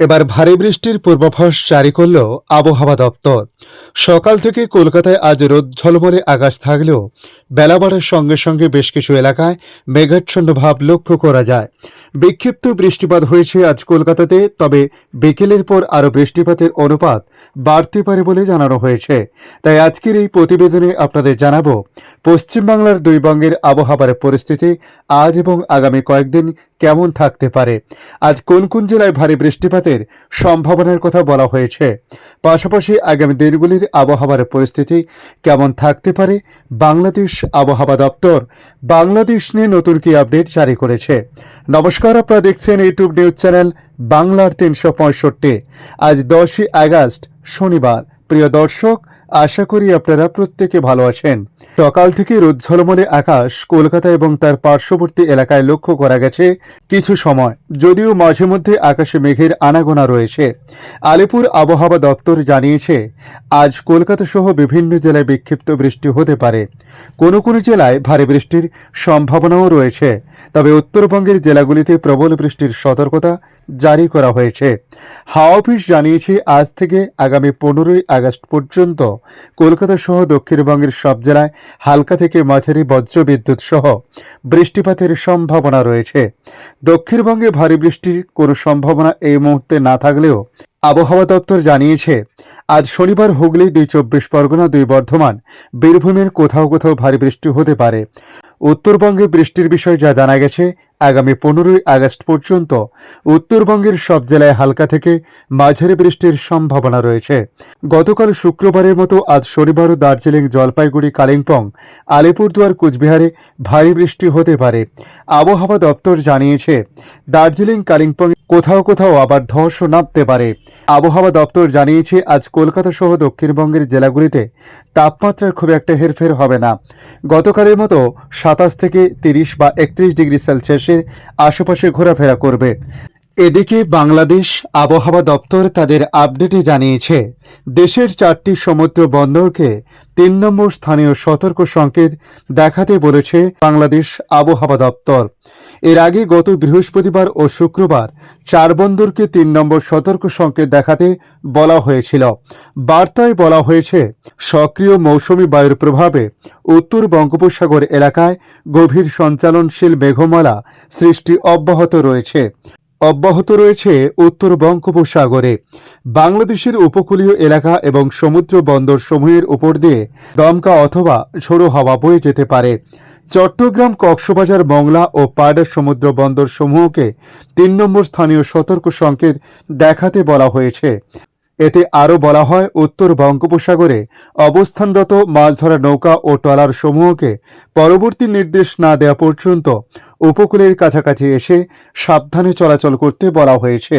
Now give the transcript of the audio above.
এবার ভারী বৃষ্টির পূর্বাভাস জারি করল আবহাওয়া দপ্তর। সকাল থেকে কলকাতায় আজ রোদ ঝলমলে আকাশ থাকলেও বেলা বাড়ার সঙ্গে সঙ্গে বেশ কিছু এলাকায় মেঘাচ্ছন্ন ভাব লক্ষ্য করা যায়। বিক্ষিপ্ত বৃষ্টিপাত হয়েছে আজ কলকাতাতে, তবে বিকেলের পর আরও বৃষ্টিপাতের অনুপাত বাড়তে পারে বলে জানানো হয়েছে। তাই আজকের এই প্রতিবেদনে আপনাদের জানাব পশ্চিমবাংলার দুই বঙ্গের আবহাওয়ার পরিস্থিতি আজ এবং আগামী কয়েকদিন কেমন থাকতে পারে। আজ কোন কোন জেলায় ভারী বৃষ্টিপাতের সম্ভাবনার কথা বলা হয়েছে। পাশাপাশি আগামী দিনগুলির আবহাওয়ার পরিস্থিতি কেমন থাকতে পারে বাংলাদেশ আবহাওয়া দপ্তর বাংলাদেশ নিয়ে নতুন কি আপডেট জারি করেছে। নমস্কার, আপনারা দেখছেন ইউটিউব নিউজ চ্যানেল বাংলার তিনশো পঁয়ষট্টি। আজ দশই আগস্ট, শনিবার। প্রিয় দর্শক, আশা করি আপনারা প্রত্যেকে ভালো আছেন। সকাল থেকে রোজ্ঝলমলে আকাশ, কলকাতা এবং তার পার্শ্ববর্তী এলাকায় লক্ষ্য করা গেছে কিছু সময়, যদিও মাঝে মধ্যে আকাশে মেঘের আনাগোনা রয়েছে। আলিপুর আবহাওয়া দপ্তর জানিয়েছে, আজ কলকাতা সহ বিভিন্ন জেলায় বিক্ষিপ্ত বৃষ্টি হতে পারে। কোনো কোনো জেলায় ভারী বৃষ্টির সম্ভাবনাও রয়েছে, তবে উত্তরবঙ্গের জেলাগুলিতে প্রবল বৃষ্টির সতর্কতা জারি করা হয়েছে। হাওয়া অফিস জানিয়েছে, আজ থেকে আগামী পনেরোই আগস্ট পর্যন্ত কলকাতা সহ দক্ষিণবঙ্গের সব জেলায় হালকা থেকে মাঝারি বজ্রবিদ্যুৎ সহ বৃষ্টিপাতের সম্ভাবনা রয়েছে। দক্ষিণবঙ্গে ভারী বৃষ্টির কোনো সম্ভাবনা এই মুহূর্তে না থাকলেও আবহাওয়া দপ্তর জানিয়েছে, আজ শনিবার হুগলি দুই চব্বিশ পরগনা দুই বর্ধমান, বীরভূমের কোথাও কোথাও ভারী বৃষ্টি হতে পারে। উত্তরবঙ্গে বৃষ্টির বিষয়ে যা জানা গেছে আগামী পনেরোই আগস্ট পর্যন্ত উত্তরবঙ্গের সব জেলায় হালকা থেকে মাঝারি বৃষ্টির সম্ভাবনা রয়েছে। গতকাল শুক্রবারের মতো আজ শনিবারও দার্জিলিং, জলপাইগুড়ি, কালিম্পং, আলিপুরদুয়ার, কুচবিহারে ভারী বৃষ্টি হতে পারে। আবহাওয়া দপ্তর জানিয়েছে, দার্জিলিং, কালিম্পং কোথাও কোথাও আবার ধসও নামতে পারে। আবহাওয়া দপ্তর জানিয়েছে, আজ কলকাতা সহ দক্ষিণবঙ্গের জেলাগুলিতে তাপমাত্রার খুব একটা হেরফের হবে না। গতকালের মতো সাতাশ থেকে তিরিশ বা একত্রিশ ডিগ্রি সেলসিয়াসের আশেপাশে ঘোরাফেরা করবে। এদিকে বাংলাদেশ আবহাওয়া দপ্তর তাদের আপডেটে জানিয়েছে, দেশের চারটি সমুদ্র বন্দরকে তিন নম্বর স্থানীয় সতর্ক সংকেত দেখাতে বলেছে বাংলাদেশ আবহাওয়া দপ্তর। এর আগে গত বৃহস্পতিবার ও শুক্রবার চার বন্দরকে তিন নম্বর সতর্ক সংকেত দেখাতে বলা হয়েছিল। বার্তায় বলা হয়েছে, সক্রিয় মৌসুমি বায়ুর প্রভাবে উত্তর বঙ্গোপসাগর এলাকায় গভীর সঞ্চালনশীল মেঘমালা সৃষ্টি অব্যাহত রয়েছে। অব্যাহত রয়েছে উত্তর বঙ্গোপসাগরে। বাংলাদেশের উপকূলীয় এলাকা এবং সমুদ্র বন্দর সমূহের উপর দিয়ে দমকা অথবা ঝোড়ো হাওয়া বয়ে যেতে পারে। চট্টগ্রাম কক্সবাজার মংলা ও পায়রা সমুদ্র বন্দর সমূহকে তিন নম্বর স্থানীয় সতর্ক সংকেত দেখাতে বলা হয়েছে। এতে আরও বলা হয়, উত্তর বঙ্গোপসাগরে অবস্থানরত মাছ ধরা নৌকা ও ট্রলার সমূহকে পরবর্তী নির্দেশ না দেওয়া পর্যন্ত উপকূলের কাছাকাছি এসে সাবধানে চলাচল করতে বলা হয়েছে।